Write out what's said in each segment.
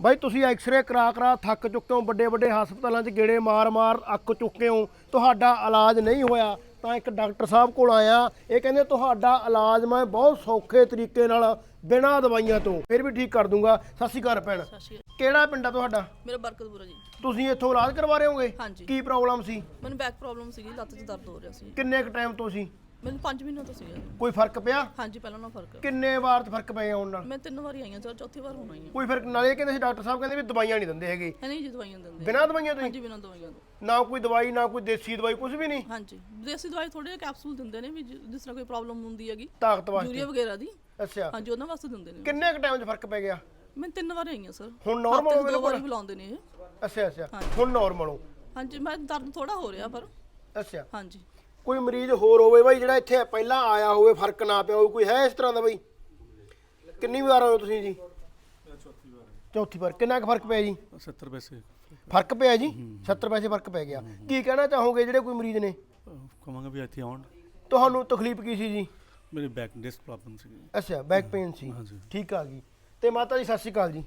ਬਾਈ ਤੁਸੀਂ ਐਕਸ-ਰੇ ਕਰਾ ਕਰਾ ਥੱਕ ਚੁੱਕੇ ਹੋ ਵੱਡੇ ਵੱਡੇ ਹਸਪਤਾਲਾਂ 'ਚ ਗੇੜੇ ਮਾਰ-ਮਾਰ ਅੱਕ ਚੁੱਕੇ ਹੋ ਤੁਹਾਡਾ ਇਲਾਜ ਨਹੀਂ ਹੋਇਆ ਤਾਂ ਇੱਕ ਡਾਕਟਰ ਸਾਹਿਬ ਕੋਲ ਆਇਆ ਇਹ ਕਹਿੰਦੇ ਤੁਹਾਡਾ ਇਲਾਜ ਮੈਂ ਬਹੁਤ ਸੌਖੇ ਤਰੀਕੇ ਨਾਲ ਬਿਨਾਂ ਦਵਾਈਆਂ ਤੋਂ ਫਿਰ ਵੀ ਠੀਕ ਕਰ ਦੂੰਗਾ। ਸਤਿ ਸ਼੍ਰੀ ਅਕਾਲ ਭੈਣ। ਸਤਿ ਸ਼੍ਰੀ ਅਕਾਲ। ਕਿਹੜਾ ਪਿੰਡ ਆ ਤੁਹਾਡਾ? ਮੇਰਾ ਬਰਕਤਪੁਰਾ ਜੀ। ਤੁਸੀਂ ਇੱਥੋਂ ਇਲਾਜ ਕਰਵਾ ਰਹੇ ਹੋਗੇ? ਹਾਂਜੀ। ਕੀ ਪ੍ਰੋਬਲਮ ਸੀ? ਮੈਨੂੰ ਬੈਕ ਪ੍ਰੋਬਲਮ ਸੀਗੀ ਲੱਤ 'ਚ ਦਰਦ ਹੋ ਰਿਹਾ ਸੀ। ਕਿੰਨੇ ਕੁ ਟਾਈਮ ਤੋਂ ਸੀ? ਮੈਨੂੰ 5 ਮਹੀਨੇ ਤੋਂ ਸੀਗਾ। ਕੋਈ ਫ਼ਰਕ ਪਿਆ? ਹਾਂਜੀ ਪਹਿਲਾਂ ਨਾਲ ਫ਼ਰਕ। ਕਿੰਨੇ ਵਾਰ ਚ ਫ਼ਰਕ ਪਿਆ ਆਉਣ ਨਾਲ ਮੈਂ ਤਿੰਨ ਵਾਰੀ ਆਈ ਹਾਂ ਚੌਥੀ ਵਾਰ ਹੁਣ ਆਈ ਹਾਂ ਕੋਈ ਫ਼ਰਕ? ਨਾਲੇ ਇਹ ਕਹਿੰਦੇ ਸੀ ਡਾਕਟਰ ਸਾਹਿਬ ਕਹਿੰਦੇ ਵੀ ਦਵਾਈਆਂ ਨਹੀਂ ਦਿੰਦੇ ਹੈਗੇ। ਹੈ ਨਹੀਂ ਜੀ ਦਵਾਈਆਂ ਦਿੰਦੇ ਬਿਨਾਂ ਦਵਾਈਆਂ ਤੋਂ ਹੀ? ਹਾਂਜੀ ਬਿਨਾਂ ਦਵਾਈਆਂ ਤੋਂ। ਨਾ ਕੋਈ ਦਵਾਈ ਨਾ ਕੋਈ ਦੇਸੀ ਦਵਾਈ ਕੁਝ ਵੀ ਨਹੀਂ? ਹਾਂਜੀ। ਦੇਸੀ ਦਵਾਈ ਥੋੜੇ ਜਿਹੇ ਕੈਪਸੂਲ ਦਿੰਦੇ ਨੇ ਵੀ ਜਿ- ਜਿਸ ਤਰ੍ਹਾਂ ਕੋਈ ਪ੍ਰੋਬਲਮ ਹੁੰਦੀ ਹੈਗੀ। ਤਾਕਤ ਵਾਸਤੇ। ਯੂਰੀਆ ਵਗੈਰਾ ਦੀ। ਅੱਛਾ। ਹਾਂਜੀ ਉਹਨਾਂ ਵਾਸਤੇ ਦਿੰਦੇ ਨੇ। ਕਿੰਨੇ ਕੁ ਟਾਈਮ 'ਚ ਫ਼ਰਕ ਪੈ ਗਿਆ? ਮੈਂ ਤਿੰਨ ਵਾਰ ਆਈ ਹਾਂ ਸਰ। ਹੁਣ ਨਾਰਮਲ ਹੋ ਦੋ ਗਿਆ ਵਾਰੀ ਬੁਲਾਉਂਦੇ ਨੇ ਇਹ। ਅੱਛਾ ਅੱਛਾ। ਹੁਣ ਨਾਰਮਲ ਹੋ। ਹਾਂਜੀ ਮੈਂ ਦਰਦ ਥੋੜਾ ਹੋ ਰਿਹਾ ਪਰ। ਅੱਛਾ। ਹਾਂਜੀ। ਕੋਈ ਮਰੀਜ਼ ਹੋਰ ਹੋਵੇ ਬਾਈ ਜਿਹੜਾ ਇੱਥੇ ਪਹਿਲਾਂ ਆਇਆ ਹੋਵੇ ਫ਼ਰਕ ਨਾ ਪਿਆ ਹੋਵੇ ਕੋਈ ਹੈ ਇਸ ਤਰ੍ਹਾਂ ਦਾ ਬਾਈ? ਕਿੰਨੀ ਵਾਰ ਆਏ ਹੋ ਤੁਸੀਂ ਜੀ? ਚੌਥੀ ਵਾਰ। ਕਿੰਨਾ ਕੁ ਫ਼ਰਕ ਪਿਆ ਜੀ? 70 ਪੈਸੇ। ਫ਼ਰਕ ਪਿਆ ਜੀ? 70 ਪੈਸੇ ਫ਼ਰਕ ਪੈ ਗਿਆ। ਕੀ ਕਹਿਣਾ ਚਾਹੋਗੇ ਜਿਹੜੇ ਕੋਈ ਮਰੀਜ਼ ਨੇ? ਕਹਾਂਗਾ ਵੀ ਇੱਥੇ ਆਉਣ। ਤੁਹਾਨੂੰ ਤਕਲੀਫ ਕੀ ਸੀ ਜੀ? ਮੇਰੇ ਬੈਕ ਡਿਸਕ ਪ੍ਰੋਬਲਮ ਸੀ। ਅੱਛਾ ਬੈਕ ਪੇਨ ਸੀ। ਹਾਂਜੀ। ਠੀਕ ਆ ਗਈ। ਤੇ ਮਾਤਾ ਜੀ ਸਤਿ ਸ਼੍ਰੀ ਅਕਾਲ ਜੀ।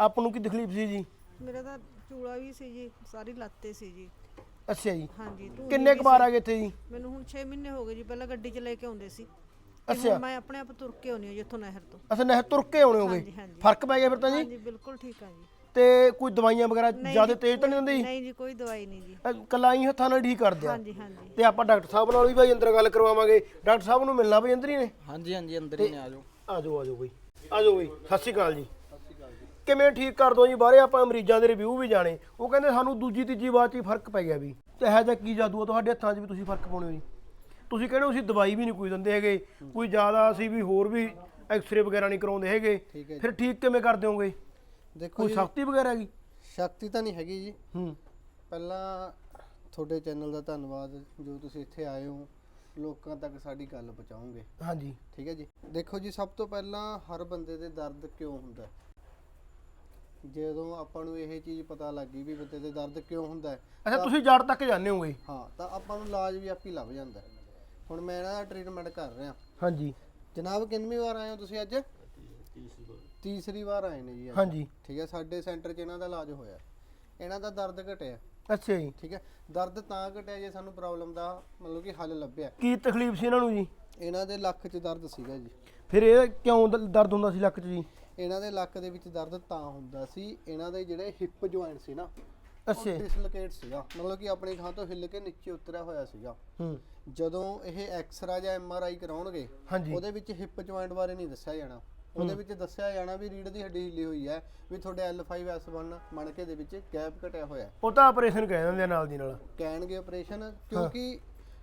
ਆਪ ਨੂੰ ਕੀ ਤਕਲੀਫ ਸੀ ਜੀ? ਮੇਰਾ ਤਾਂ ਚੂੜਾ ਵੀ ਸੀ ਜੀ ਸਾਰੀ ਲੱਤੇ ਸੀ ਜੀ। ਅੱਛਾ ਜੀ। ਹਾਂਜੀ ਕਿੰਨੇ ਵੀ ਕੁ ਵਾਰ। ਆ ਗਏ ਇੱਥੇ ਜੀ? ਮੈਨੂੰ ਹੁਣ 6 ਮਹੀਨੇ ਹੋ ਗਏ ਜੀ ਪਹਿਲਾਂ ਗੱਡੀ 'ਚ ਲੈ ਕੇ ਆਉਂਦੇ ਸੀ। ਤੇ ਅੱਛਾ। ਹੁਣ ਮੈਂ ਆਪਣੇ ਆਪ ਤੁਰ ਕੇ ਆਉਣੀ ਹਾਂ ਜਿੱਥੋਂ ਨਹਿਰ ਤੋਂ। ਅੱਛਾ ਨਹਿ ਤੁਰ ਕੇ ਆਉਣੇ ਹੋਗੇ। ਹਾਂਜੀ, ਹਾਂਜੀ। ਫ਼ਰਕ ਪੈ ਗਿਆ ਫਿਰ ਤਾਂ ਜੀ? ਹਾਂਜੀ ਬਿਲਕੁਲ ਠੀਕ ਆ ਜੀ। ਤੇ ਕੋਈ ਦਵਾਈਆਂ ਵਗੈਰਾ ਨਹੀਂ ਜ਼ਿਆਦਾ ਜੀ, ਤੇਜ਼ ਤਾਂ ਨਹੀਂ ਹੁੰਦੀ ਨਹੀਂ ਜੀ ਕੋਈ ਦਵਾਈ ਨਹੀਂ ਜੀ। ਕੱਲਾ ਹੀ ਹੱਥਾਂ ਨਾਲ ਠੀਕ ਕਰਦੇ ਆ। ਹਾਂਜੀ ਹਾਂਜੀ। ਤੇ ਆਪਾਂ ਡਾਕਟਰ ਸਾਹਿਬ ਨਾਲ ਵੀ ਭਾਈ ਅੰਦਰ ਗੱਲ ਕਰਵਾਵਾਂਗੇ। ਡਾਕਟਰ ਸਾਹਿਬ ਨੂੰ ਮਿਲਣਾ ਭਾਈ ਅੰਦਰ ਹੀ ਨੇ? ਹਾਂਜੀ ਹਾਂਜੀ ਅੰਦਰ ਹੀ ਨੇ ਆ ਜਾਓ। ਆ ਜਾਓ ਆ ਜਾਓ ਬਈ। ਆ ਜਾਓ ਬਈ ਸਤਿ ਸ਼੍ਰੀ ਅਕਾਲ ਜੀ। ਕਿਵੇਂ ਠੀਕ ਕਰ ਦੋ ਜੀ? ਬਾਹਰੇ ਆਪਾਂ ਮਰੀਜ਼ਾਂ ਦੇ ਰਿਵਿਊ ਵੀ ਜਾਣੇ। ਉਹ ਕਹਿੰਦੇ ਸਾਨੂੰ ਦੂਜੀ ਤੀਜੀ ਵਾਰ 'ਚ ਹੀ ਫ਼ਰਕ ਪੈ ਗਿਆ ਵੀ। ਤੇ ਇਹੋ ਜਿਹਾ ਕੀ ਜਾਦੂ ਆ? ਤੁਹਾਡੇ ਹੱਥਾਂ 'ਚ ਵੀ ਤੁਸੀਂ ਫ਼ਰਕ ਪਾਉਣੇ ਹੋ ਜੀ। ਤੁਸੀਂ ਕਹਿੰਦੇ ਹੋ ਅਸੀਂ ਦਵਾਈ ਵੀ ਨਹੀਂ ਕੋਈ ਦਿੰਦੇ ਹੈਗੇ। ਕੋਈ ਜ਼ਿਆਦਾ ਅਸੀਂ ਵੀ ਹੋਰ ਵੀ ਐਕਸ-ਰੇ ਵਗੈਰਾ ਨਹੀਂ ਕਰਾਉਂਦੇ ਹੈਗੇ। ਠੀਕ ਹੈ ਫਿਰ ਠੀਕ ਕਿਵੇਂ ਕਰ ਦਿਓਗੇ ਦੇਖੋ ਕੋਈ ਜੀ ਸ਼ਕਤੀ ਵਗੈਰਾ ਹੈਗੀ? ਸ਼ਕਤੀ ਤਾਂ ਨਹੀਂ ਹੈਗੀ ਜੀ। ਹੂੰ। ਪਹਿਲਾਂ ਤੁਹਾਡੇ ਚੈਨਲ ਦਾ ਧੰਨਵਾਦ ਜੋ ਤੁਸੀਂ ਇੱਥੇ ਆਏ ਹੋ। ਲੋਕਾਂ ਤੱਕ ਸਾਡੀ ਗੱਲ ਪਹੁੰਚਾਓਗੇ। ਹਾਂਜੀ। ਠੀਕ ਹੈ ਜੀ। ਦੇਖੋ ਜੀ ਸਭ ਤੋਂ ਪਹਿਲਾਂ ਹਰ ਬੰਦੇ ਦੇ ਦਰਦ ਕਿਉਂ ਹੁੰਦਾ? ਹੈ? ਜਦੋਂ ਆਪਾਂ ਨੂੰ ਇਹ ਚੀਜ਼ ਪਤਾ ਲੱਗੀ ਵੀ ਬੰਦੇ ਦੇ ਦਰਦ ਕਿਉਂ ਹੁੰਦਾ ਹੈ, ਅੱਛਾ ਤੁਸੀਂ ਜੜ ਤੱਕ ਜਾਂਦੇ ਹੋਗੇ ਹਾਂ ਤਾਂ ਆਪਾਂ ਨੂੰ ਇਲਾਜ ਵੀ ਆਪੀ ਲੱਭ ਜਾਂਦਾ ਹੈ। ਹੁਣ ਮੈਂ ਇਹਨਾਂ ਦਾ ਟ੍ਰੀਟਮੈਂਟ ਕਰ ਰਿਹਾ। ਹਾਂਜੀ। ਜਨਾਬ ਕਿੰਨਵੀਂ ਵਾਰ ਆਏ ਹੋ ਤੁਸੀਂ ਅੱਜ? ਤੀਸਰੀ ਵਾਰ ਆਏ ਨੇ ਜੀ ਅੱਜ। ਹਾਂਜੀ। ਠੀਕ ਹੈ ਸਾਡੇ ਸੈਂਟਰ 'ਚ ਇਹਨਾਂ ਦਾ ਇਲਾਜ ਹੋਇਆ। ਇਹਨਾਂ ਦਾ ਦਰਦ ਘਟਿਆ। ਅੱਛਾ ਜੀ। ਠੀਕ ਹੈ ਦਰਦ ਤਾਂ ਘਟਿਆ ਜੇ ਸਾਨੂੰ ਪ੍ਰੋਬਲਮ ਦਾ ਮਤਲਬ ਕਿ ਹੱਲ ਲੱਭਿਆ। ਕੀ ਤਕਲੀਫ ਸੀ ਇਹਨਾਂ ਨੂੰ ਜੀ? ਇਹਨਾਂ ਦੇ ਲੱਕ 'ਚ ਦਰਦ ਸੀਗਾ ਜੀ। ਫਿਰ ਇਹ ਕਿਉਂ ਦ- ਦਰਦ ਹੁੰਦਾ ਸੀ ਲੱਕ 'ਚ ਜੀ? ਇਹਨਾਂ ਦੇ ਲੱਕ ਦੇ ਵਿੱਚ ਦਰਦ ਤਾਂ ਹੁੰਦਾ ਸੀ ਇਹਨਾਂ ਦੇ ਜਿਹੜੇ ਹਿਪ ਜੁਆਇੰਟ ਸੀ ਨਾ ਅੱਛਾ। ਡਿਸਲੋਕੇਟ ਸੀਗਾ। ਮਤਲਬ ਕਿ ਆਪਣੀ ਥਾਂ ਤੋਂ ਹਿੱਲ ਕੇ ਨੀਚੇ ਉਤਰਿਆ ਹੋਇਆ ਸੀਗਾ। ਹੂੰ। ਜਦੋਂ ਇਹ ਐਕਸਰਾ ਜਾਂ ਐਮਆਰਆਈ ਕਰਾਉਣਗੇ ਹਾਂਜੀ। ਉਹਦੇ ਵਿੱਚ ਹਿਪ ਜੁਆਇੰਟ ਬਾਰੇ ਨਹੀਂ ਦੱਸਿਆ ਜਾਣਾ। ਉਹਦੇ ਵਿੱਚ ਦੱਸਿਆ ਜਾਣਾ ਵੀ ਰੀੜ ਦੀ ਹੱਡੀ ਹਿੱਲੀ ਹੋਈ ਹੈ ਵੀ ਤੁਹਾਡੇ L5S1 ਮਣਕੇ ਦੇ ਵਿੱਚ ਗੈਪ ਘਟਿਆ ਹੋਇਆ ਹੈ। ਉਹ ਤਾਂ ਆਪਰੇਸ਼ਨ ਕਹਿ ਦਿੰਦੇ ਆ ਨਾਲ ਦੀ ਨਾਲ। ਕਹਿਣਗੇ ਆਪਰੇਸ਼ਨ ਕਿਉਂਕਿ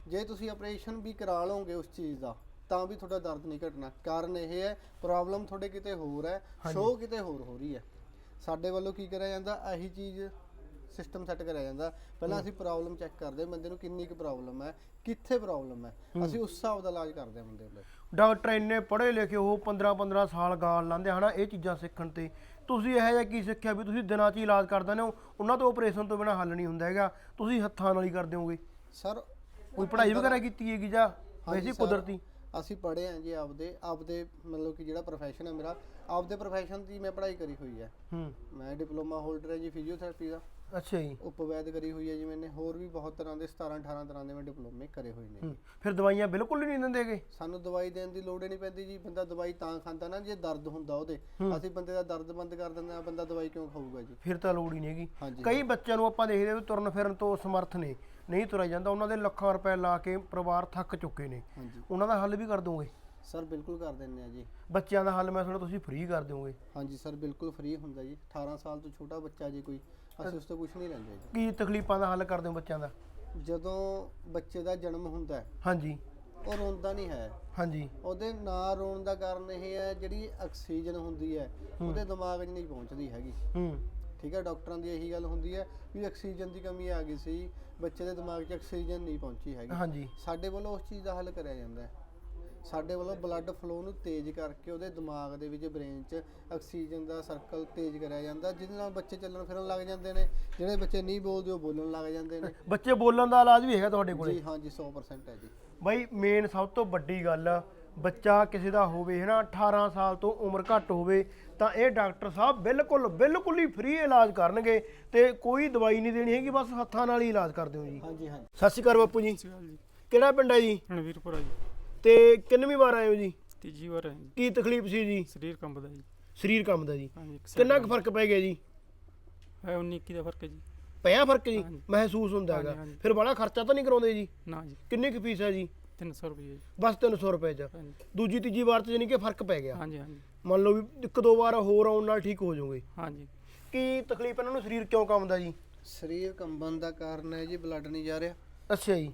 ਜੇ ਤੁਸੀਂ ਆਪਰੇਸ਼ਨ ਵੀ ਕਰਾ ਲਓਗੇ ਉਸ ਚੀਜ਼ ਦਾ ਤਾਂ ਵੀ ਤੁਹਾਡਾ ਦਰਦ ਨਹੀਂ ਘਟਣਾ। ਕਾਰਨ ਇਹ ਹੈ ਪ੍ਰੋਬਲਮ ਤੁਹਾਡੇ ਕਿਤੇ ਹੋਰ ਹੈ ਸ਼ੋ ਕਿਤੇ ਹੋਰ ਹੋ ਰਹੀ ਹੈ। ਸਾਡੇ ਵੱਲੋਂ ਕੀ ਕਰਿਆ ਜਾਂਦਾ? ਇਹੀ ਚੀਜ਼ ਸਿਸਟਮ ਸੈੱਟ ਕਰਿਆ ਜਾਂਦਾ। ਪਹਿਲਾਂ ਅਸੀਂ ਪ੍ਰੋਬਲਮ ਚੈੱਕ ਕਰਦੇ ਬੰਦੇ ਨੂੰ ਕਿੰਨੀ ਕੁ ਪ੍ਰੋਬਲਮ ਹੈ ਕਿੱਥੇ ਪ੍ਰੋਬਲਮ ਹੈ। ਅਸੀਂ ਉਸ ਹਿਸਾਬ ਦਾ ਇਲਾਜ ਕਰਦੇ ਹਾਂ ਬੰਦੇ ਲਈ ਡਾਕਟਰ ਇੰਨੇ ਪੜ੍ਹੇ ਲਿਖੇ ਉਹ 15 15 ਸਾਲ ਗਾਲ ਲਾਂਦੇ ਹਨਾ ਇਹ ਚੀਜ਼ਾਂ ਸਿੱਖਣ ਤੇ। ਤੁਸੀਂ ਇਹੋ ਜਿਹਾ ਕੀ ਸਿੱਖਿਆ ਵੀ ਤੁਸੀਂ ਦਿਨਾਂ 'ਚ ਹੀ ਇਲਾਜ ਕਰ ਦਿੰਦੇ ਹੋ ਉਹਨਾਂ ਤੋਂ ਆਪਰੇਸ਼ਨ ਤੋਂ ਬਿਨਾ ਹੱਲ ਨਹੀਂ ਹੁੰਦਾ ਹੈਗਾ। ਤੁਸੀਂ ਹੱਥਾਂ ਨਾਲ ਹੀ ਕਰ ਦਿਓਗੇ ਸਰ ਕੋਈ ਪੜ੍ਹਾਈ ਵਗੈਰਾ ਕੀਤੀ ਹੈਗੀ ਜਾਂ ਵੈਸੇ ਕੁਦਰਤੀ? ਅਸੀਂ ਪੜ੍ਹੇ ਹਾਂ ਜੀ ਆਪਦੇ ਆਪਦੇ ਮਤਲਬ ਕਿ ਜਿਹੜਾ ਪ੍ਰੋਫੈਸ਼ਨ ਹੈ ਮੇਰਾ ਆਪਦੇ ਪ੍ਰੋਫੈਸ਼ਨ ਦੀ ਮੈਂ ਪੜ੍ਹਾਈ ਕਰੀ ਹੋਈ ਹੈ। ਹੂੰ। ਮੈਂ ਡਿਪਲੋਮਾ ਹੋਲਡਰ ਹਾਂ ਜੀ ਫਿਜ਼ੀਓਥੈਰੇਪੀ ਦਾ। ਅੱਛਾ ਜੀ। ਉਪਵੈਦ ਕਰੀ ਹੋਈ ਹੈ ਜੀ ਮੈਨੇ ਹੋਰ ਵੀ ਬਹੁਤ ਤਰ੍ਹਾਂ ਦੇ 17 18 ਤਰ੍ਹਾਂ ਦੇ ਮੈਂ ਡਿਪਲੋਮੇ ਕਰੇ ਹੋਏ ਨੇ। ਹੂੰ ਫਿਰ ਦਵਾਈਆਂ ਬਿਲਕੁਲ ਹੀ ਨਹੀਂ ਦਿੰਦੇ ਹੈਗੇ? ਸਾਨੂੰ ਦਵਾਈ ਦੇਣ ਦੀ ਲੋੜ ਹੀ ਨਹੀਂ ਪੈਂਦੀ ਜੀ ਬੰਦਾ ਦਵਾਈ ਤਾਂ ਖਾਂਦਾ ਨਾ ਜੇ ਦਰਦ ਹੁੰਦਾ ਉਹਦੇ। ਅਸੀਂ ਬੰਦੇ ਦਾ ਦਰਦ ਬੰਦ ਕਰ ਦਿੰਦੇ ਆ ਬੰਦਾ ਦਵਾਈ ਕਿਉਂ ਖਾਊਗਾ ਜੀ? ਫਿਰ ਤਾਂ ਲੋੜ ਹੀ ਨਹੀਂ ਹੈਗੀ। ਹਾਂਜੀ। ਕਈ ਬੱਚਿਆਂ ਨੂੰ ਆਪਾਂ ਦੇਖਦੇ ਹਾਂ ਵੀ ਤੁਰਨ ਫਿਰਨ ਤੋਂ ਸਮਰਥ ਨੇ। ਨਹੀਂ ਤੁਰਿਆ ਜਾਂਦਾ ਉਹਨਾਂ ਦੇ ਲੱਖਾਂ ਰੁਪਏ ਲਾ ਕੇ ਪਰਿਵਾਰ ਥੱਕ ਚੁੱਕੇ ਨੇ। ਹਾਂਜੀ। ਉਹਨਾਂ ਦਾ ਹੱਲ ਵੀ ਕਰ ਦੋਗੇ? ਸਰ ਬਿਲਕੁਲ ਕਰ ਦਿੰਦੇ ਆ ਜੀ। ਬੱਚਿਆਂ ਦਾ ਹੱਲ ਮੈਂ ਸੁਣਿਆ ਤੁਸੀਂ ਫ੍ਰੀ ਕਰ ਦਿਓਗੇ? ਹਾਂਜੀ ਸਰ ਬਿਲਕੁਲ ਫ੍ਰੀ ਹੁੰਦਾ ਜੀ। 18 ਸਾਲ ਤੋਂ ਛੋਟਾ ਬੱਚਾ ਜੇ ਕੋਈ ਅਸੀਂ ਉਸ ਤੋਂ ਕੁਝ ਨਹੀਂ ਲੈਂਦੇ ਜੀ। ਕੀ ਤਕਲੀਫਾਂ ਦਾ ਹੱਲ ਕਰਦੇ ਹੋ ਬੱਚਿਆਂ ਦਾ? ਜਦੋਂ ਬੱਚੇ ਦਾ ਜਨਮ ਹੁੰਦਾ ਹੈ ਹਾਂਜੀ। ਉਹ ਰੋਂਦਾ ਨਹੀਂ ਹੈ। ਹਾਂਜੀ। ਉਹਦੇ ਨਾ ਰੋਣ ਦਾ ਕਾਰਨ ਇਹ ਹੈ ਜਿਹੜੀ ਆਕਸੀਜਨ ਹੁੰਦੀ ਹੈ। ਉਹਦੇ ਦਿਮਾਗ 'ਚ ਨਹੀਂ ਪਹੁੰਚਦੀ ਹੈਗੀ। ਹੂੰ। ਠੀਕ ਹੈ ਡਾਕਟਰਾਂ ਦੀ ਇਹੀ ਗੱਲ ਹੁੰਦੀ ਹੈ ਵੀ ਆਕਸੀਜਨ ਦੀ ਕਮੀ ਆ ਗਈ ਸੀ ਬੱਚੇ ਦੇ ਦਿਮਾਗ 'ਚ ਆਕਸੀਜਨ ਨਹੀਂ ਪਹੁੰਚੀ ਹੈਗੀ। ਹਾਂਜੀ। ਸਾਡੇ ਵੱਲੋਂ ਉਸ ਚੀਜ਼ ਦਾ ਹੱਲ ਕਰਿਆ ਜਾਂਦਾ ਹੈ। ਸਾਡੇ ਵੱਲੋਂ ਬਲੱਡ ਫਲੋ ਨੂੰ ਤੇਜ਼ ਕਰਕੇ ਉਹਦੇ ਦਿਮਾਗ ਦੇ ਵਿੱਚ ਬ੍ਰੇਨ 'ਚ ਆਕਸੀਜਨ ਦਾ ਸਰਕਲ ਤੇਜ਼ ਕਰਿਆ ਜਾਂਦਾ ਜਿਹਦੇ ਨਾਲ ਬੱਚੇ ਚੱਲਣ ਫਿਰਨ ਲੱਗ ਜਾਂਦੇ ਨੇ ਜਿਹੜੇ ਬੱਚੇ ਨਹੀਂ ਬੋਲਦੇ ਉਹ ਬੋਲਣ ਲੱਗ ਜਾਂਦੇ ਨੇ। ਬੱਚੇ ਬੋਲਣ ਦਾ ਇਲਾਜ ਵੀ ਹੈਗਾ ਤੁਹਾਡੇ ਕੋਲੇ? ਜੀ ਹਾਂਜੀ 100% ਹੈ ਜੀ। ਬਾਈ ਮੇਨ ਸਭ ਤੋਂ ਵੱਡੀ ਗੱਲ ਬੱਚਾ ਕਿਸੇ ਦਾ ਹੋਵੇ ਹੈ ਨਾ 18 ਸਾਲ ਤੋਂ ਉਮਰ ਘੱਟ ਹੋਵੇ ਤਾਂ ਇਹ ਡਾਕਟਰ ਸਾਹਿਬ ਬਿਲਕੁਲ ਬਿਲਕੁਲ ਹੀ ਫ੍ਰੀ ਇਲਾਜ ਕਰਨਗੇ ਤੇ ਕੋਈ ਦਵਾਈ ਨਹੀਂ ਦੇਣੀ ਹੈਗੀ ਬਸ ਹੱਥਾਂ ਨਾਲ ਹੀ ਇਲਾਜ ਕਰਦੇ ਹੋ ਜੀ। ਹਾਂਜੀ ਹਾਂਜੀ। ਸਤਿ ਸ਼੍ਰੀ ਅਕਾਲ ਬਾਪੂ ਜੀ। ਕਿਹੜਾ ਪਿੰਡ ਹੈ ਜੀ? ਰਣਵੀਰਪੁਰਾ ਜੀ। ਤੇ ਕਿੰਨਵੀਂ ਵਾਰ ਆਏ ਹੋ ਜੀ? ਤੀਜੀ ਵਾਰ ਜੀ। ਕੀ ਤਕਲੀਫ ਸੀ ਜੀ? ਸਰੀਰ ਕੰਬਦਾ ਜੀ। ਸਰੀਰ ਕੰਮ ਦਾ ਜੀ ਕਿੰਨਾ ਕੁ ਫ਼ਰਕ ਪੈ ਗਿਆ ਜੀ? ਹੈ 19 21 ਦਾ ਫ਼ਰਕ ਹੈ ਜੀ। ਪਿਆ ਫ਼ਰਕ ਜੀ। ਮਹਿਸੂਸ ਹੁੰਦਾ ਹੈਗਾ। ਫਿਰ ਬੜਾ ਖਰਚਾ ਤਾਂ ਨਹੀਂ ਕਰਾਉਂਦੇ ਜੀ? ਨਾ ਜੀ। ਕਿੰਨੀ ਕੁ ਫੀਸ ਹੈ ਜੀ? 300 ਰੁਪਏ ਬਸ 300 ਰੁਪਏ ਚ। ਹਾਂਜੀ। ਦੂਜੀ ਤੀਜੀ ਵਾਰ ਚ ਜਾਨੀ ਕਿ ਫ਼ਰਕ ਪੈ ਗਿਆ। ਹਾਂਜੀ ਹਾਂਜੀ। ਮੰਨ ਲਓ ਵੀ ਇੱਕ ਦੋ ਵਾਰ ਹੋਰ ਆਉਣ ਨਾਲ ਠੀਕ ਹੋ ਜਾਓਗੇ। ਹਾਂਜੀ। ਕੀ ਤਕਲੀਫ ਇਹਨਾਂ ਨੂੰ ਸਰੀਰ ਕਿਉਂ ਕੰਬਦਾ ਜੀ? ਸਰੀਰ ਕੰਬਣ ਦਾ ਕਾਰਨ ਹੈ ਜੀ ਬਲੱਡ ਨਹੀਂ ਜਾ ਰਿਹਾ। ਅੱਛਾ ਜੀ।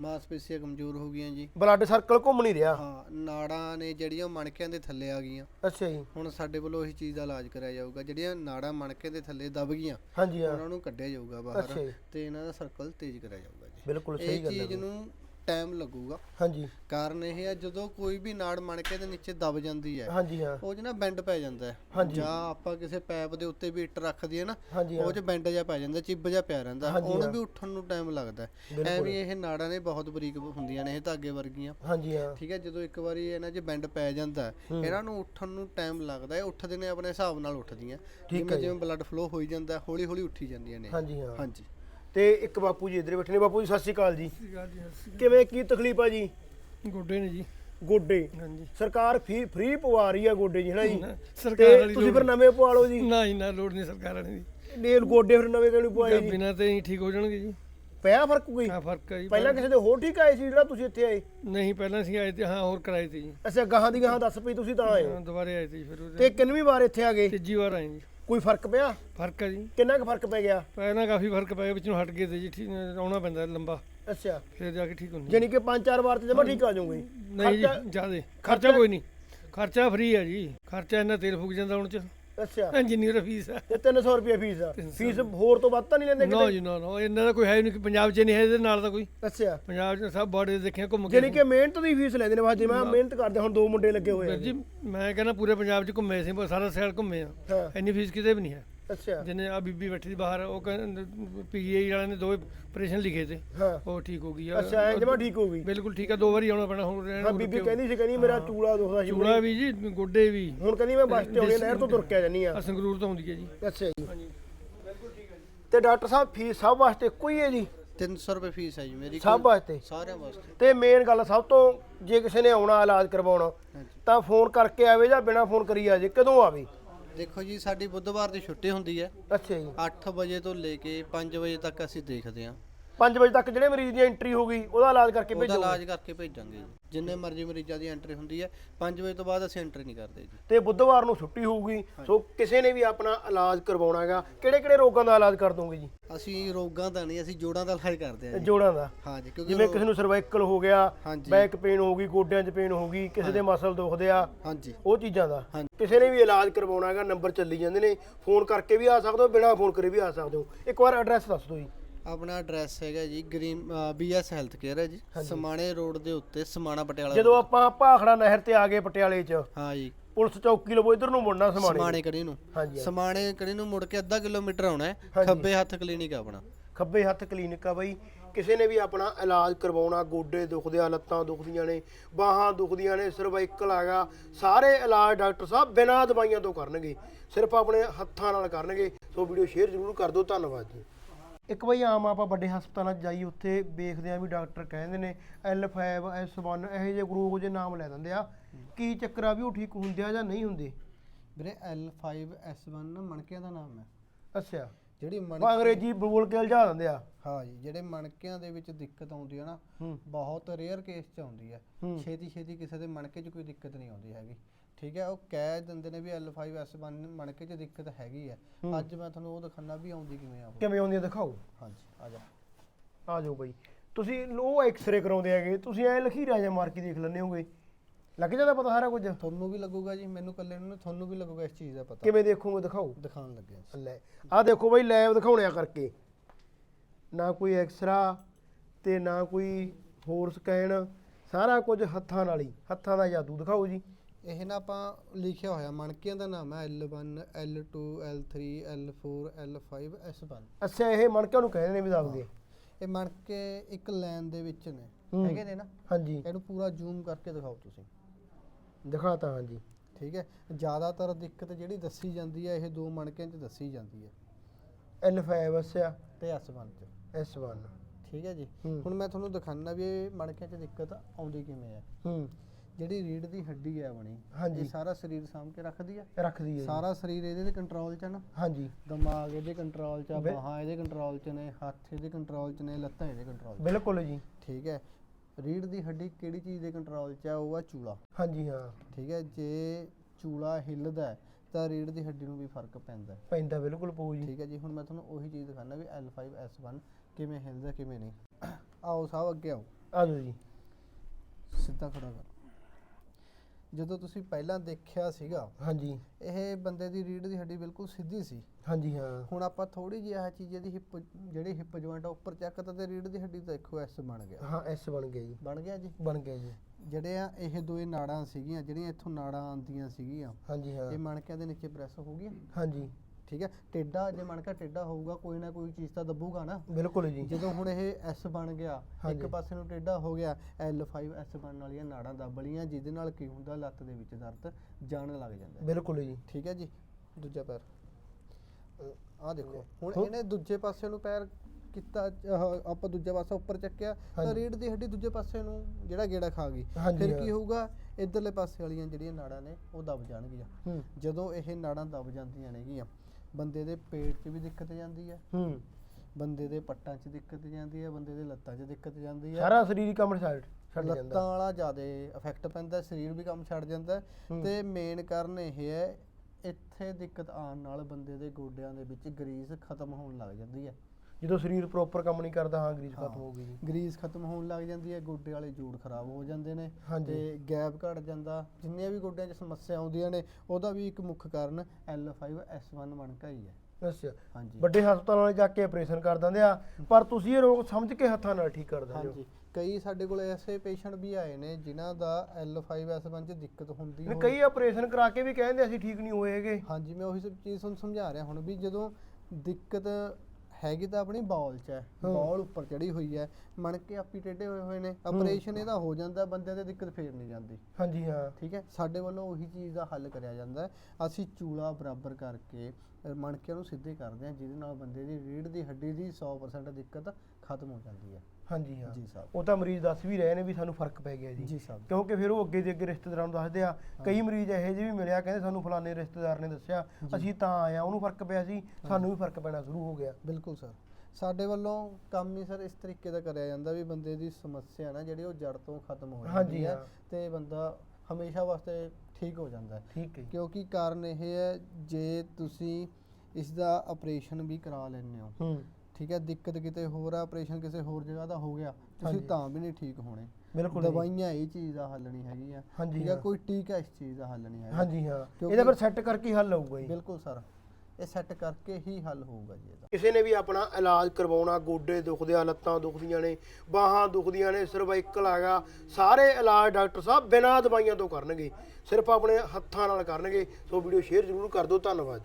ਮਾਸਪੇਸ਼ੀਆਂ ਕਮਜ਼ੋਰ ਹੋ ਗਈਆਂ ਜੀ। ਬਲੱਡ ਸਰਕਲ ਘੁੰਮ ਨਹੀਂ ਰਿਹਾ। ਹਾਂ ਨਾੜਾਂ ਨੇ ਜਿਹੜੀਆਂ ਉਹ ਮਣਕਿਆਂ ਦੇ ਥੱਲੇ ਆ ਗਈਆਂ। ਅੱਛਾ ਜੀ। ਹੁਣ ਸਾਡੇ ਵੱਲੋਂ ਉਹੀ ਚੀਜ਼ ਦਾ ਇਲਾਜ ਕਰਿਆ ਜਾਊਗਾ। ਜਿਹੜੀਆਂ ਨਾੜਾਂ ਮਣਕੇ ਦੇ ਥੱਲੇ ਦਬ ਗਈਆਂ ਹਾਂਜੀ ਹਾਂ। ਉਹਨਾਂ ਨੂੰ ਕੱਢਿਆ ਜਾਊਗਾ ਅੱਛਾ ਬਾਹਰ ਜੀ। ਤੇ ਇਹਨਾਂ ਦਾ ਸਰਕਲ ਤੇਜ਼ ਕਰਿਆ ਜਾਊਗਾ ਜੀ। ਬਿਲਕੁਲ ਸਹੀ ਇਹ ਗੱਲ ਹੈ ਚੀਜ਼ ਨੂੰ ਟਾਈਮ ਲੱਗੂਗਾ। ਹਾਂਜੀ। ਕਾਰਨ ਇਹ ਹੈ ਜਦੋਂ ਕੋਈ ਵੀ ਨਾੜ ਮਣਕੇ ਦੇ ਨੀਚੇ ਦਬ ਜਾਂਦੀ ਹੈ ਹਾਂਜੀ ਹਾਂ। ਉਹ 'ਚ ਨਾ ਬੈਂਡ ਪੈ ਜਾਂਦਾ ਹੈ। ਜਾਂ ਆਪਾਂ ਕਿਸੇ ਪੈਪ ਦੇ ਉੱਤੇ ਵੀ ਇੱਟ ਰੱਖ ਦਈਏ ਨਾ ਹਾਂ ਉਹ 'ਚ ਬੈਂਡ ਜਿਹਾ ਪੈ ਜਾਂਦਾ ਚਿੱਬ ਜਿਹਾ ਪਿਆ ਰਹਿੰਦਾ। ਉਹਨੂੰ ਹਾਂ। ਵੀ ਉੱਠਣ ਨੂੰ ਟਾਈਮ ਲੱਗਦਾ ਹੈ। ਐਵੇਂ ਇਹ ਨਾੜਾਂ ਨੇ ਬਹੁਤ ਬਰੀਕ ਹੁੰਦੀਆਂ ਨੇ ਇਹ ਧਾਗੇ ਵਰਗੀਆਂ। ਹਾਂਜੀ ਹਾਂ। ਠੀਕ ਹੈ ਜਦੋਂ ਇੱਕ ਵਾਰੀ ਇਹਨਾਂ 'ਚ ਬੈਂਡ ਪੈ ਜਾਂਦਾ ਹੈ, ਇਹਨਾਂ ਨੂੰ ਉੱਠਣ ਨੂੰ ਟਾਈਮ ਲੱਗਦਾ ਹੈ। ਉੱਠਦੇ ਨੇ ਆਪਣੇ ਹਿਸਾਬ ਨਾਲ ਉੱਠਦੀਆਂ। ਜਿਵੇਂ ਜਿਵੇਂ ਬਲੱਡ ਫਲੋ ਹੋਈ ਜਾਂਦਾ ਹੌਲੀ ਹੌਲੀ ਉੱਠੀ ਜਾਂਦੀਆਂ ਨੇ। ਹਾਂਜੀ ਹਾਂ। ਹਾਂਜੀ। ਤੇ ਇੱਕ ਬਾਪੂ ਜੀ ਇੱਧਰ ਬੈਠੇ ਨੇ। ਬਾਪੂ ਜੀ ਸਤਿ ਸ਼੍ਰੀ ਅਕਾਲ ਜੀ। ਕਿਵੇਂ ਕੀ ਤਕਲੀਫ ਆ ਜੀ? ਗੋਡੇ ਨੇ ਜੀ। ਗੋਡੇ? ਹਾਂਜੀ। ਸਰਕਾਰ ਫੀ ਫ੍ਰੀ ਪਵਾ ਰਹੀ ਆ ਗੋਡੇ ਜੀ ਹੈ ਨਾ ਜੀ? ਸਰਕਾਰ ਵਾਲੀ ਤੁਸੀਂ ਫਿਰ ਨਵੇਂ ਪਵਾ ਲਓ ਜੀ। ਨਾ ਜੀ ਨਾ ਲੋੜ ਨਹੀਂ ਸਰਕਾਰਾਂ ਨੇ ਜੀ ਨੇ ਗੋਡੇ ਫਿਰ ਨਵੇਂ ਨਹੀਂ ਪਵਾਏ ਜੀ? ਬਿਨਾਂ ਤੇ ਹੀ ਠੀਕ ਹੋ ਜਾਣਗੇ ਜੀ। ਪਿਆ ਫ਼ਰਕ ਕੋਈ? ਆ ਫ਼ਰਕ ਹੈ ਜੀ ਪਹਿਲਾਂ ਕਿਸੇ ਦੇ ਹੋਰ ਠੀਕ ਆਏ ਸੀ ਜਿਹੜਾ ਤੁਸੀਂ ਇੱਥੇ ਆਏ? ਨਹੀਂ ਪਹਿਲਾਂ ਸੀ ਆਏ ਤੇ ਹਾਂ ਹੋਰ ਕਰਾਏ ਤੇ ਜੀ। ਅੱਛਾ ਗਾਹਾਂ ਦੀ ਗਾਹਾਂ ਦੱਸ ਪਈ ਤੁਸੀਂ ਤਾਂ ਆਏ ਹੋ। ਹਾਂ, ਦੁਬਾਰੇ ਆਏ ਤੇ ਜੀ ਫਿਰ ਤੇ ਕਿੰਨਵੀਂ ਵਾਰ ਇੱਥੇ ਆ ਗਏ? ਤੀਜੀ ਵਾਰ ਆਏ ਜੀ। ਕੋਈ ਫ਼ਰਕ ਪਿਆ? ਫ਼ਰਕ ਹੈ ਜੀ। ਕਿੰਨਾ ਕੁ ਫ਼ਰਕ ਪੈ ਗਿਆ? ਪਹਿਲਾਂ ਕਾਫੀ ਫ਼ਰਕ ਪਿਆ ਵਿੱਚੋਂ ਹਟ ਗਏ ਤੇ ਜੀ ਠੀਕ ਆਉਣਾ ਪੈਂਦਾ ਲੰਬਾ। ਅੱਛਾ। ਫਿਰ ਜਾ ਕੇ ਠੀਕ ਹੁੰਦੀ। ਯਾਨੀ ਕਿ ਪੰਜ ਚਾਰ ਵਾਰ ਤੇ ਜਮਾ ਠੀਕ ਆ ਜਾਓਗੇ ਨਹੀਂ ਜੀ ਜਿਆਦੇ। ਖਰਚਾ ਕੋਈ ਨਹੀਂ। ਖਰਚਾ ਫ੍ਰੀ ਹੈ ਜੀ। ਖਰਚਾ ਇੰਨਾ ਤੇਲ ਫੁੱਕ ਜਾਂਦਾ ਹੁਣ ਚ। ਅੱਛਾ। ਇੰਜੀਨੀਅਰ ਫੀਸ ਹੈ ਤੇ 300 ਰੁਪਏ ਫੀਸ ਆ। ਫੀਸ ਹੋਰ ਤੋਂ ਵੱਧ ਤਾਂ ਨਹੀਂ ਲੈਂਦੇ ਨਾ ਕਿਤੇ? ਜੀ ਨਾ ਨਾ। ਇਹਨਾਂ ਦਾ ਕੋਈ ਹੈ ਨਹੀਂ ਕਿ ਪੰਜਾਬ 'ਚ ਨਹੀਂ ਹੈ ਇਹਦੇ ਨਾਲ ਦਾ ਕੋਈ। ਅੱਛਾ। ਪੰਜਾਬ 'ਚ ਸਭ ਬੜੇ ਦੇਖਿਆ ਘੁੰਮ ਕੇ ਯਾਨੀ ਕਿ ਮਿਹਨਤ ਦੀ ਫੀਸ ਲੈਂਦੇ ਨੇ ਵਾ ਜਿਵੇਂ ਮਿਹਨਤ ਕਰਦੇ ਹੁਣ ਦੋ ਮੁੰਡੇ ਲੱਗੇ ਹੋਏ ਆ। ਜੀ ਮੈਂ ਕਹਿੰਦਾ ਪੂਰੇ ਪੰਜਾਬ 'ਚ ਘੁੰਮੇ ਸੀ ਸਾਰਾ ਸ਼ਹਿਰ ਘੁੰਮੇ ਆ। ਇੰਨੀ ਫੀਸ ਕਿਤੇ ਵੀ ਨਹੀਂ ਹੈ। ਅੱਛਾ। ਜਿਹਨੇ ਆ ਬੀਬੀ ਬੈਠੀ ਸੀ ਬਾਹਰ ਉਹ ਪੀਜੀਆਈ ਵਾਲਿਆਂ ਨੇ ਦੋ ਆਪਰੇਸ਼ਨ ਲਿਖੇ ਤੇ। ਹਾਂ। ਉਹ ਠੀਕ ਹੋ ਗਈ ਆ। ਅੱਛਾ ਐ ਜਮਾ ਠੀਕ ਹੋ ਗਈ। ਬਿਲਕੁਲ ਠੀਕ ਆ ਦੋ ਵਾਰੀ ਆਉਣਾ ਪੈਣਾ ਹੁਣ ਰਹਿਣ ਹਾਂ ਬੀਬੀ ਕਹਿੰਦੀ ਸੀ ਕਹਿੰਦੀ ਮੇਰਾ ਚੂਲਾ ਦੁਖਦਾ ਸੀ ਚੂੜਾ ਵੀ ਜੀ ਗੋਡੇ ਵੀ। ਹੁਣ ਕਹਿੰਦੀ ਮੈਂ ਬੱਸ ਤੇ ਆਉਣੀ ਨਹਿਰ ਤੋਂ ਤੁਰ ਕੇ ਜਾਨੀ ਆ। ਸੰਗਰੂਰ ਤੋਂ ਆਉਂਦੀ ਹੈ ਜੀ। ਅੱਛਾ ਜੀ। ਤੇ ਡਾਕਟਰ ਸਾਹਿਬ ਫੀਸ ਸਭ ਵਾਸਤੇ ਕੋਈ ਹੈ ਜੀ? 300 ਰੁਪਏ ਫੀਸ ਹੈ ਜੀ ਮੇਰੀ। ਸਭ ਵਾਸਤੇ? ਸਾਰਿਆਂ ਵਾਸਤੇ। ਤੇ ਮੇਨ ਗੱਲ ਸਭ ਤੋਂ ਜੇ ਕਿਸੇ ਨੇ ਆਉਣਾ ਇਲਾਜ ਕਰਵਾਉਣਾ ਹਾਂਜੀ। ਤਾਂ ਫੋਨ ਕਰਕੇ ਆਵੇ ਜਾਂ ਬਿਨਾ ਫੋਨ ਕਰੀ ਆ ਜੇ ਕਦੋਂ ਆਵੇ? ਦੇਖੋ ਜੀ ਸਾਡੀ ਬੁੱਧਵਾਰ ਦੀ ਛੁੱਟੀ ਹੁੰਦੀ ਹੈ। ਅੱਛਾ ਜੀ। 8 ਵਜੇ ਤੋਂ ਲੈ ਕੇ 5 ਵਜੇ ਤੱਕ ਅਸੀਂ ਦੇਖਦੇ ਹਾਂ। 5 ਵਜੇ ਤੱਕ ਜਿਹੜੇ ਮਰੀਜ਼ ਦੀ ਐਂਟਰੀ ਹੋ ਗਈ ਉਹਦਾ ਇਲਾਜ ਕਰਕੇ ਉਹਦਾ ਭੇਜੋ ਇਲਾਜ ਕਰਕੇ ਭੇਜਾਂਗੇ ਜੀ। ਜਿੰਨੇ ਮਰਜ਼ੀ ਮਰੀਜ਼ਾਂ ਦੀ ਐਂਟਰੀ ਹੁੰਦੀ ਹੈ 5 ਵਜੇ ਤੋਂ ਬਾਅਦ ਅਸੀਂ ਐਂਟਰੀ ਨਹੀਂ ਕਰਦੇ ਜੀ। ਤੇ ਬੁੱਧਵਾਰ ਨੂੰ ਛੁੱਟੀ ਹੋਊਗੀ ਸੋ ਕਿਸੇ ਨੇ ਵੀ ਆਪਣਾ ਇਲਾਜ ਕਰਵਾਉਣਾ ਹੈਗਾ ਕਿਹੜੇ ਕਿਹੜੇ ਰੋਗਾਂ ਦਾ ਇਲਾਜ ਕਰ ਦੋਗੇ ਜੀ? ਅਸੀਂ ਰੋਗਾਂ ਦਾ ਨਹੀਂ ਅਸੀਂ ਜੋੜਾਂ ਦਾ ਇਲਾਜ ਕਰਦੇ ਹਾਂ ਜੀ। ਜੋੜਾਂ ਦਾ? ਹਾਂ ਜੀ ਕਿਉਂਕਿ ਜਿਵੇਂ ਕਿਸੇ ਨੂੰ ਸਰਵਾਈਕਲ ਹੋ ਗਿਆ ਹਾਂਜੀ। ਬੈਕ ਪੇਨ ਹੋ ਗਈ ਗੋਡਿਆਂ 'ਚ ਪੇਨ ਹੋ ਗਈ ਕਿਸੇ ਦੇ ਮਸਲ ਦੁਖਦੇ ਆ ਹਾਂਜੀ। ਉਹ ਚੀਜ਼ਾਂ ਦਾ। ਹਾਂਜੀ। ਕਿਸੇ ਨੇ ਵੀ ਇਲਾਜ ਕਰਵਾਉਣਾ ਹੈਗਾ ਨੰਬਰ ਚੱਲੀ ਜਾਂਦੇ ਨੇ ਫੋਨ ਕਰਕੇ ਵੀ ਆ ਸਕਦੇ ਹੋ ਬਿਨਾ ਫੋਨ ਕਰੇ ਵੀ ਆ ਸਕਦੇ ਹੋ। ਇੱਕ ਵਾਰ ਐਡਰੈਸ ਦੱਸ ਦਿਓ ਜੀ। ਆਪਣਾ ਐਡਰੈਸ ਹੈਗਾ ਜੀ ਗ੍ਰੀਨ ਬੀਐਸ ਹੈਲਥ ਕੇਅਰ ਹੈ ਜੀ ਸਮਾਣੇ ਰੋਡ ਦੇ ਉੱਤੇ ਸਮਾਣਾ ਪਟਿਆਲਾ ਜਦੋਂ ਆਪਾਂ ਭਾਖੜਾ ਨਹਿਰ ਤੇ ਆ ਗਏ ਪਟਿਆਲੇ 'ਚ ਹਾਂ ਜੀ। ਪੁਲਿਸ ਚੌਕੀ ਲਵੋ ਇਧਰ ਨੂੰ ਮੁੜਨਾ ਸਮਾਣੇ ਸਮਾਣੇ ਕੜੀ ਨੂੰ। ਸਮਾਣੇ ਕੜੀ ਨੂੰ ਮੁੜ ਕੇ ਅੱਧਾ ਕਿਲੋਮੀਟਰ ਆਉਣਾ ਹੈ ਖੱਬੇ ਹੱਥ ਕਲੀਨਿਕ ਆ ਆਪਣਾ। ਖੱਬੇ ਹੱਥ ਕਲੀਨਿਕ ਆ ਬਈ ਕਿਸੇ ਨੇ ਵੀ ਆਪਣਾ ਇਲਾਜ ਕਰਵਾਉਣਾ ਗੋਡੇ ਦੁਖਦੇ ਆ ਲੱਤਾਂ ਦੁਖਦੀਆਂ ਨੇ ਬਾਹਾਂ ਦੁਖਦੀਆਂ ਨੇ ਸਰਵਾਈਕਲ ਆਗਾ ਸਾਰੇ ਇਲਾਜ ਡਾਕਟਰ ਸਾਹਿਬ ਬਿਨਾਂ ਦਵਾਈਆਂ ਤੋਂ ਕਰਨਗੇ ਸਿਰਫ ਆਪਣੇ ਹੱਥਾਂ ਨਾਲ ਕਰਨਗੇ ਸੋ ਵੀਡੀਓ ਸ਼ੇਅਰ ਜ਼ਰੂਰ ਕਰ ਦਿਓ ਧੰਨਵਾਦ ਜੀ। ਇੱਕ ਬਈ ਆਮ ਆਪਾਂ ਵੱਡੇ ਹਸਪਤਾਲਾਂ 'ਚ ਜਾਈ ਉੱਥੇ ਵੇਖਦੇ ਆ ਵੀ ਡਾਕਟਰ ਕਹਿੰਦੇ ਨੇ L5 S1 ਇਹੋ ਜਿਹੇ ਗਰੂਪ ਜੇ ਨਾਮ ਲੈ ਦਿੰਦੇ ਆ। ਕੀ ਚੱਕਰ ਆ ਵੀ ਉਹ ਠੀਕ ਹੁੰਦੇ ਆ ਜਾਂ ਨਹੀਂ ਹੁੰਦੇ? ਵੀਰੇ L5S1 ਨਾ ਮਣਕਿਆਂ ਦਾ ਨਾਮ ਹੈ। ਅੱਛਾ। ਜਿਹੜੀ ਮਣ ਉਹ ਅੰਗਰੇਜ਼ੀ ਬੋਲ ਕੇ ਉਲਝਾ ਦਿੰਦੇ ਆ। ਹਾਂ ਜੀ ਜਿਹੜੇ ਮਣਕਿਆਂ ਦੇ ਵਿੱਚ ਦਿੱਕਤ ਆਉਂਦੀ ਹੈ ਨਾ ਹੂੰ। ਬਹੁਤ ਰੇਅਰ ਕੇਸ 'ਚ ਆਉਂਦੀ ਹੈ ਹੂੰ। ਛੇਤੀ ਛੇਤੀ ਕਿਸੇ ਦੇ ਮਣਕੇ 'ਚ ਕੋਈ ਦਿੱਕਤ ਨਹੀਂ ਆਉਂਦੀ ਹੈਗੀ। ਠੀਕ ਹੈ ਉਹ ਕਹਿ ਦਿੰਦੇ ਨੇ ਵੀ L5S1 ਮਣਕੇ 'ਚ ਦਿੱਕਤ ਹੈਗੀ ਹੈ। ਅੱਜ ਮੈਂ ਤੁਹਾਨੂੰ ਉਹ ਦਿਖਾਣਾ ਵੀ ਆਉਂਦੀ ਕਿਵੇਂ ਆ ਉਹ। ਕਿਵੇਂ ਆਉਂਦੀ ਆ ਦਿਖਾਓ। ਹਾਂਜੀ ਆ ਜਾ ਆ ਜਾਓ ਬਈ। ਤੁਸੀਂ ਉਹ ਐਕਸ-ਰੇ ਕਰਾਉਂਦੇ ਹੈਗੇ ਤੁਸੀਂ ਐ ਲਖੀਰਾ ਜਾਂ ਮਾਰ ਕੇ ਦੇਖ ਲੈਂਦੇ ਹੋਗੇ। ਲੱਗ ਜਾਂਦਾ ਪਤਾ ਸਾਰਾ ਕੁਝ? ਤੁਹਾਨੂੰ ਵੀ ਲੱਗੂਗਾ ਜੀ ਮੈਨੂੰ ਕੱਲੇ ਨੂੰ ਤੁਹਾਨੂੰ ਵੀ ਲੱਗੂਗਾ ਇਸ ਚੀਜ਼ ਦਾ ਪਤਾ। ਕਿਵੇਂ ਦੇਖੋਗੇ ਦਿਖਾਓ। ਦਿਖਾਉਣ ਲੱਗਿਆ ਜੀ। ਲੈ ਆ ਦੇਖੋ ਬਈ ਲੈਬ ਦਿਖਾਉਣਿਆ ਕਰਕੇ। ਨਾ ਕੋਈ ਐਕਸਰਾ ਤੇ ਨਾ ਕੋਈ ਹੋਰ ਸਕੈਨ ਸਾਰਾ ਕੁਝ ਹੱਥਾਂ ਨਾਲ ਹੀ ਹੱਥਾਂ ਦਾ ਜਾਦੂ। ਦਿਖਾਓ ਜੀ। ਇਹ ਨਾ ਆਪਾਂ ਲਿਖਿਆ ਹੋਇਆ ਮਣਕਿਆਂ ਦਾ ਨਾਮ ਹੈ L1 L2 L3 L4 L5 S1 ਅੱਛਾ ਇਹ ਮਣਕਿਆਂ ਨੂੰ ਕਹਿੰਦੇ ਨੇ ਵੀ ਦੱਸਦੇ ਇਹ ਮਣਕੇ ਇੱਕ ਲਾਈਨ ਦੇ ਵਿੱਚ ਨੇ। ਹੂੰ। ਹੈਗੇ ਨੇ ਨਾ? ਹਾਂਜੀ। ਇਹਨੂੰ ਪੂਰਾ ਜ਼ੂਮ ਕਰਕੇ ਦਿਖਾਓ ਤੁਸੀਂ। ਦਿਖਾਤਾ ਹਾਂਜੀ। ਠੀਕ ਹੈ? ਜ਼ਿਆਦਾਤਰ ਦਿੱਕਤ ਜਿਹੜੀ ਦੱਸੀ ਜਾਂਦੀ ਹੈ ਇਹ ਦੋ ਮਣਕਿਆਂ 'ਚ ਦੱਸੀ ਜਾਂਦੀ ਹੈ। L5 ਆ ਤੇ S1 'ਚ। S1 ਠੀਕ ਹੈ ਜੀ? ਹੂੰ। ਹੁਣ ਮੈਂ ਤੁਹਾਨੂੰ ਦਿਖਾਣਾ ਵੀ ਇਹ ਮਣਕਿਆਂ 'ਚ ਦਿੱਕਤ ਆਉਂਦੀ ਕਿਵੇਂ ਹੈ। ਹੂੰ। ਜਿਹੜੀ ਰੀੜ ਦੀ ਹੱਡੀ ਹੈ ਬਣੀ ਹਾਂਜੀ। ਇਹ ਸਾਰਾ ਸਰੀਰ ਸਾਂਭ ਕੇ ਰੱਖਦੀ ਹੈ ਰੱਖਦੀ ਹੈ। ਸਾਰਾ ਸਰੀਰ ਇਹਦੇ ਕੰਟਰੋਲ 'ਚ ਹੈ ਨਾ? ਹਾਂਜੀ। ਦਿਮਾਗ ਇਹਦੇ ਕੰਟਰੋਲ 'ਚ ਆ ਬਿਲ- ਬਾਹਾਂ ਇਹਦੇ ਕੰਟਰੋਲ 'ਚ ਨੇ ਹੱਥ ਇਹਦੇ ਕੰਟਰੋਲ 'ਚ ਨੇ ਲੱਤਾਂ ਇਹਦੇ ਕੰਟਰੋਲ 'ਚ ਬਿਲਕੁਲ ਜੀ। ਠੀਕ ਹੈ। ਰੀੜ ਦੀ ਹੱਡੀ ਕਿਹੜੀ ਚੀਜ਼ ਦੇ ਕੰਟਰੋਲ 'ਚ ਆ? ਉਹ ਆ ਚੂਲਾ। ਹਾਂਜੀ ਹਾਂ। ਠੀਕ ਹੈ। ਜੇ ਚੂਲਾ ਹਿੱਲਦਾ ਹੈ, ਤਾਂ ਰੀੜ ਦੀ ਹੱਡੀ ਨੂੰ ਵੀ ਫ਼ਰਕ ਪੈਂਦਾ ਹੈ। ਪੈਂਦਾ ਬਿਲਕੁਲ ਪਊ ਜੀ। ਠੀਕ ਹੈ ਜੀ। ਹੁਣ ਮੈਂ ਤੁਹਾਨੂੰ ਉਹੀ ਚੀਜ਼ ਦਿਖਾਣਾ ਵੀ L5S1 ਕਿਵੇਂ ਹਿੱਲਦਾ ਕਿਵੇਂ ਨਹੀਂ। ਆਓ ਸਾਹਿਬ ਅੱਗੇ ਆਓ। ਆ ਜਾਓ ਜੀ। ਸਿੱਧਾ ਖੜਾ ਕਰ। ਜਦੋਂ ਤੁਸੀਂ ਪਹਿਲਾਂ ਦੇਖਿਆ ਸੀਗਾ ਹਾਂਜੀ। ਇਹ ਬੰਦੇ ਦੀ ਰੀੜ ਦੀ ਹੱਡੀ ਬਿਲਕੁਲ ਸਿੱਧੀ ਸੀ। ਹਾਂਜੀ ਹਾਂ। ਹੁਣ ਆਪਾਂ ਥੋੜੀ ਜਿਹੀ ਆਹ ਚੀਜ਼ ਇਹਦੀ ਹਿੱਪ ਜਿਹੜੀ ਹਿੱਪ ਜੁਆਇੰਟ ਆ ਉੱਪਰ ਚੱਕਤਾ ਤੇ ਰੀੜ ਦੀ ਹੱਡੀ ਦੇਖੋ ਐਸ ਬਣ ਗਿਆ। ਹਾਂ S ਬਣ ਗਿਆ ਜੀ। ਬਣ ਗਿਆ ਜੀ? ਬਣ ਗਿਆ ਜੀ। ਜਿਹੜੇ ਆ ਇਹ ਦੋਏ ਨਾੜਾਂ ਸੀਗੀਆਂ ਜਿਹੜੀਆਂ ਇੱਥੋਂ ਨਾੜਾਂ ਆਉਂਦੀਆਂ ਸੀਗੀਆਂ। ਹਾਂਜੀ ਹਾਂ। ਇਹ ਮਣਕਿਆਂ ਦੇ ਨੀਚੇ ਪ੍ਰੈਸ ਹੋ ਗਈਆਂ? ਹਾਂਜੀ। ਠੀਕ ਹੈ? ਟੇਡਾ ਜੇ ਮਣਕਾ ਟੇਡਾ ਹੋਊਗਾ ਕੋਈ ਨਾ ਕੋਈ ਚੀਜ਼ ਤਾਂ ਦੱਬੂਗਾ ਨਾ। ਬਿਲਕੁਲ ਜੀ। ਜਦੋਂ ਹੁਣ ਇਹ ਐਸ ਬਣ ਗਿਆ ਇੱਕ। ਪਾਸੇ ਨੂੰ ਟੇਡਾ ਹੋ ਗਿਆ L5 ਐਸ ਬਣਨ ਵਾਲੀਆਂ ਨਾੜਾਂ ਦੱਬ ਲੀਆਂ ਜਿਹਦੇ ਨਾਲ ਕੀ ਹੁੰਦਾ? ਲੱਤ ਦੇ ਵਿੱਚ ਦਰਦ ਜਾਣ ਲੱਗ ਜਾਂਦਾ। ਬਿਲਕੁਲ ਜੀ। ਠੀਕ ਹੈ ਜੀ? ਦੂਜਾ ਪੈਰ। ਆ ਦੇਖੋ ਹੁਣ ਇਹਨੇ ਦੂਜੇ ਪਾਸੇ ਨੂੰ ਪੈਰ ਕੀਤਾ ਆਪਾਂ ਦੂਜਾ ਪਾਸਾ ਉੱਪਰ ਚੱਕਿਆ ਤਾਂ। ਰੀੜ ਦੀ ਹੱਡੀ ਦੂਜੇ ਪਾਸੇ ਨੂੰ ਜਿਹੜਾ ਗੇੜਾ ਖਾ ਗਈ। ਫਿਰ। ਕੀ ਹੋਊਗਾ? ਇਧਰਲੇ ਪਾਸੇ ਵਾਲੀਆਂ ਜਿਹੜੀਆਂ ਨਾੜਾਂ ਨੇ ਉਹ ਦਬ ਜਾਣਗੀਆਂ। ਜਦੋਂ ਇਹ ਨਾੜਾਂ ਦਬ ਜਾਂਦੀਆਂ ਨੇਗੀਆਂ ਬੰਦੇ ਦੇ ਪੇਟ 'ਚ ਵੀ ਦਿੱਕਤ ਜਾਂਦੀ ਹੈ ਹੂੰ। ਬੰਦੇ ਦੇ ਪੱਟਾਂ 'ਚ ਦਿੱਕਤ ਜਾਂਦੀ ਹੈ ਬੰਦੇ ਦੇ ਲੱਤਾਂ 'ਚ ਦਿੱਕਤ ਜਾਂਦੀ ਹੈ ਸਾਰਾ ਸਰੀਰ ਹੀ ਕੰਮ ਛੱਡ ਛੱਡ ਲੱਤਾਂ ਜਾਂਦਾ। ਵਾਲਾ ਜ਼ਿਆਦਾ ਇਫੈਕਟ ਪੈਂਦਾ ਸਰੀਰ ਵੀ ਕੰਮ ਛੱਡ ਜਾਂਦਾ। ਹੈ। ਹੂੰ। ਤੇ ਮੇਨ ਕਾਰਨ ਇਹ ਹੈ ਇੱਥੇ ਦਿੱਕਤ ਆਉਣ ਨਾਲ ਬੰਦੇ ਦੇ ਗੋਡਿਆਂ ਦੇ ਵਿੱਚ ਗਰੀਸ ਖਤਮ ਹੋਣ ਲੱਗ ਜਾਂਦੀ ਹੈ ਜਦੋਂ ਸਰੀਰ ਪ੍ਰੋਪਰ ਕੰਮ ਨਹੀਂ ਕਰਦਾ ਹਾਂ ਗਰੀਸ। ਖਤਮ ਹੋ। ਗਈ ਜੀ। ਗਰੀਸ ਖਤਮ ਹੋਣ ਲੱਗ ਜਾਂਦੀ ਹੈ ਗੋਡੇ ਵਾਲੇ ਜੋੜ ਖਰਾਬ ਹੋ ਜਾਂਦੇ ਨੇ ਹਾਂਜੀ। ਤੇ ਗੈਪ ਘਟ ਜਾਂਦਾ। ਜਿੰਨੀਆਂ ਵੀ ਗੋਡਿਆਂ 'ਚ ਸਮੱਸਿਆ ਆਉਂਦੀਆਂ ਨੇ ਉਹਦਾ ਵੀ ਇੱਕ ਮੁੱਖ ਕਾਰਨ L5S1 ਮਣਕਾ ਹੀ ਹੈ। ਅੱਛਾ। ਹਾਂਜੀ। ਵੱਡੇ ਹਸਪਤਾਲਾਂ ਵਾਲੇ ਜਾ ਕੇ ਆਪਰੇਸ਼ਨ ਕਰ ਦਿੰਦੇ ਆ ਪਰ ਤੁਸੀਂ ਇਹ ਰੋਗ ਸਮਝ ਕੇ ਹੱਥਾਂ ਨਾਲ ਠੀਕ ਕਰ ਦਿੰਦੇ ਹੋ। ਹਾਂਜੀ। ਕਈ ਸਾਡੇ ਕੋਲ ਐਸੇ ਪੇਸ਼ੈਂਟ ਵੀ ਆਏ ਨੇ ਜਿਨ੍ਹਾਂ ਦਾ L5S1 'ਚ ਦਿੱਕਤ ਹੁੰਦੀ ਵੀ ਹੋਵੇ। ਕਈ ਆਪਰੇਸ਼ਨ ਕਰਾ ਕੇ ਵੀ ਕਹਿੰਦੇ ਅਸੀਂ ਠੀਕ ਨਹੀਂ ਹੋਏ ਹੈਗੇ। ਹਾਂਜੀ ਮੈਂ ਉਹੀ ਸਭ ਚੀਜ਼ ਤੁਹਾਨੂੰ ਸਮਝਾ ਰਿਹਾ ਹੁਣ ਵੀ ਜਦੋਂ ਦਿੱਕਤ ਹੈਗੀ ਤਾਂ ਆਪਣੀ ਬਾਲ 'ਚ ਹੈ। ਬਾਲ ਉੱਪਰ ਚੜੀ ਹੋਈ ਹੈ ਮਣਕੇ ਆਪੀ ਟੇਢੇ ਹੋਏ ਹੋਏ ਨੇ ਆਪਰੇਸ਼ਨ ਇਹਦਾ ਹੋ ਜਾਂਦਾ ਬੰਦੇ ਤੇ ਦਿੱਕਤ ਫੇਰ ਨਹੀਂ ਜਾਂਦੀ। ਹਾਂਜੀ ਹਾਂ। ਠੀਕ ਹੈ ਸਾਡੇ ਵੱਲੋਂ ਉਹੀ ਚੀਜ਼ ਦਾ ਹੱਲ ਕਰਿਆ ਜਾਂਦਾ ਅਸੀਂ ਚੂਲਾ ਬਰਾਬਰ ਕਰਕੇ ਮਣਕਿਆਂ ਨੂੰ ਸਿੱਧੇ ਕਰਦੇ ਹਾਂ ਜਿਹਦੇ ਨਾਲ ਬੰਦੇ ਦੀ ਰੀੜ ਦੀ ਹੱਡੀ ਦੀ 100% ਦਿੱਕਤ ਖਤਮ ਹੋ ਜਾਂਦੀ ਹੈ। ਹਾਂਜੀ ਹਾਂ। ਜੀ ਸਾਹਿਬ। ਉਹ ਤਾਂ ਮਰੀਜ਼ ਦੱਸ ਵੀ ਰਹੇ ਨੇ ਵੀ ਸਾਨੂੰ ਫ਼ਰਕ ਪੈ ਗਿਆ ਜੀ। ਜੀ ਸਾਹਿਬ। ਕਿਉਂਕਿ ਫਿਰ ਉਹ ਅੱਗੇ ਦੇ ਅੱਗੇ ਰਿਸ਼ਤੇਦਾਰਾਂ ਨੂੰ ਦੱਸਦੇ ਆ ਕਈ ਮਰੀਜ਼ ਇਹੋ ਜਿਹੇ ਵੀ ਮਿਲਿਆ ਕਹਿੰਦੇ ਸਾਨੂੰ ਫਲਾਣੇ ਰਿਸ਼ਤੇਦਾਰ ਨੇ ਦੱਸਿਆ ਅਸੀਂ ਤਾਂ ਆਏ ਆ ਉਹਨੂੰ ਫ਼ਰਕ ਪਿਆ ਸੀ ਸਾਨੂੰ ਵੀ ਫ਼ਰਕ ਪੈਣਾ ਸ਼ੁਰੂ ਹੋ ਗਿਆ। ਬਿਲਕੁਲ ਸਰ। ਸਾਡੇ ਵੱਲੋਂ ਕੰਮ ਹੀ ਸਰ ਇਸ ਤਰੀਕੇ ਦਾ ਕਰਿਆ ਜਾਂਦਾ ਵੀ ਬੰਦੇ ਦੀ ਸਮੱਸਿਆ ਨਾ ਜਿਹੜੀ ਉਹ ਜੜ ਤੋਂ ਖਤਮ ਹੋ ਜਾਂਦੀ ਹੈ। ਤੇ ਬੰਦਾ ਹਮੇਸ਼ਾ ਵਾਸਤੇ ਠੀਕ ਹੋ ਜਾਂਦਾ ਹੈ। ਠੀਕ ਹੈ। ਕਿਉਂਕਿ ਕਾਰਨ ਇਹ ਹੈ ਜੇ ਤੁਸੀਂ ਇਸ ਦਾ ਆਪਰੇਸ਼ਨ ਵੀ ਕਰਾ ਲੈਂਦੇ ਹੋ ਹੂੰ। ਠੀਕ ਹੈ ਦਿੱਕਤ ਕਿਤੇ ਹੋਰ ਆ ਆਪਰੇਸ਼ਨ ਕਿਸੇ ਹੋਰ ਜਗ੍ਹਾ ਦਾ ਹੋ ਗਿਆ ਤੁਸੀਂ ਹਾਂਜੀ। ਤਾਂ ਵੀ ਨਹੀਂ ਠੀਕ ਹੋਣੇ। ਬਿਲਕੁਲ ਜੀ। ਦਵਾਈਆਂ ਇਹ ਚੀਜ਼ ਦਾ ਹੱਲ ਨਹੀਂ ਹੈਗੀਆਂ ਹਾਂਜੀ, ਠੀਕ ਹੈ ਹਾਂ। ਕੋਈ ਟੀਕਾ ਇਸ ਚੀਜ਼ ਦਾ ਹੱਲ ਨਹੀਂ ਹੈਗਾ। ਹਾਂਜੀ ਹਾਂ। ਕਿਉਂਕਿ- ਇਹਦਾ ਫਿਰ ਸੈੱਟ ਕਰਕੇ ਹੀ ਹੱਲ ਹੋਊਗਾ ਜੀ। ਬਿਲਕੁਲ ਸਰ ਇਹ ਸੈੱਟ ਕਰਕੇ ਹੀ ਹੱਲ ਹੋਊਗਾ ਜੀ ਇਹਦਾ। ਕਿਸੇ ਨੇ ਵੀ ਆਪਣਾ ਇਲਾਜ ਕਰਵਾਉਣਾ ਗੋਡੇ ਦੁਖਦੇ ਆ ਲੱਤਾਂ ਦੁਖਦੀਆਂ ਨੇ ਬਾਹਾਂ ਦੁਖਦੀਆਂ ਨੇ ਸਰਵਾਈਕਲ ਆਗਾ ਸਾਰੇ ਇਲਾਜ ਡਾਕਟਰ ਸਾਹਿਬ ਬਿਨਾਂ ਦਵਾਈਆਂ ਤੋਂ ਕਰਨਗੇ ਸਿਰਫ ਆਪਣੇ ਹੱਥਾਂ ਨਾਲ ਕਰਨਗੇ। ਸੋ ਵੀਡੀਓ ਸ਼ੇਅਰ ਜ਼ਰੂਰ ਕਰ ਦਿਓ ਧੰਨਵਾਦ।